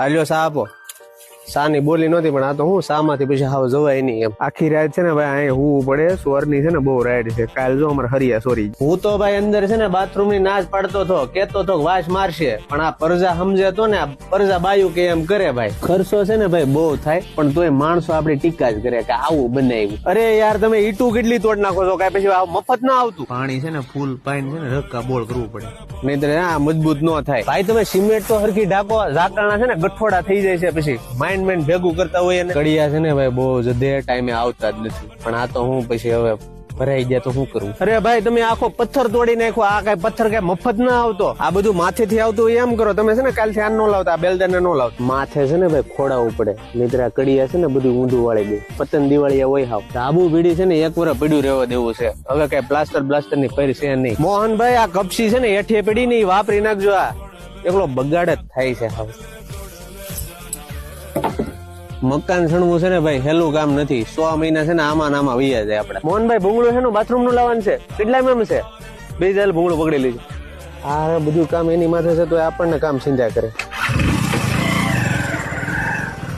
还聊啥不？સાની બોલી નહોતી, પણ આ તો હું સામાંથી પછી હાવ જવાય નહીં એમ. આખી રાત છે ને ભાઈ અહીં હું પડે, સ્વરની છે ને બહુ રાઈડ છે. કાલ જો અમારે હરિયા, સોરી. હું તો ભાઈ અંદર છે ને બાથરૂમની નાચ પાડતો હતો કેતો હતો વાસ મારશે, પણ આ પરજા સમજે ને પરજા બાયુ કે એમ કરે ભાઈ. ખર્ચો છે ને ભાઈ બહુ થાય, પણ તોય માણસો આપડી ટીકા જ કરે કે આવું બનાવ્યું અરે યાર, તમે ઈટું કેટલી તોડ નાખો છો? કઈ પછી મફત ના આવતું. પાણી છે ને ફૂલ પાણી છે ને રક્કા બોળ કરવું પડે. નહીતર આ મજબૂત ન થાય. ભાઈ, તમે સિમેન્ટ તો હરખી ઢાકો ઝાકણા છે ને ગઠોડા થઈ જાય છે પછી. માઇન્ડ માઇન્ડ ભેગું કરતા હોય અને કડિયા છે ને ભાઈ બહુ જદે ટાઈમે આવતા જ નથી. પણ આ તો હું પછી હવે ભરાઈ ગયા તો શું કરવું અરે ભાઈ તમે આખો પથ્થર તોડી નાખો આ કઈ પથ્થર કઈ મફત ના આવતો. આ બધું માથેથી આવતું એમ કરો. તમે છે ને કાલથી આ ન લાવતા બેલદાને ન લાવતા. માથે છે ને ભાઈ ખોડાવું પડે. નિદ્રા કડિયા છે ને બધું ઊંધું વાળી દે પતંગ દિવાળી હોય હાવ. આબુ પીડી છે ને એક વર પીડ્યું રહેવા દેવું છે. હવે કઈ પ્લાસ્ટર બ્લાસ્ટરની પૈર છે નહીં. મોહનભાઈ આ કપસી છે ને હેઠે પીડી ની વાપરી નાખજો આ. એકલો બગાડ જ થાય છે હાવ. મકાન સણવું છે ને ભાઈ હેલું કામ નથી. સો મહિના છે ને આમાં નામાં આમાં વૈયા જાય આપણે. મોહનભાઈ ભૂંગળું છે ને બાથરૂમનું લાવવાનું છે. કેટલા એમ છે? બે જાલ ભૂંગળું પકડી લીધું. આ બધું કામ એની માથે છે તો આપણને કામ સિંધા કરે.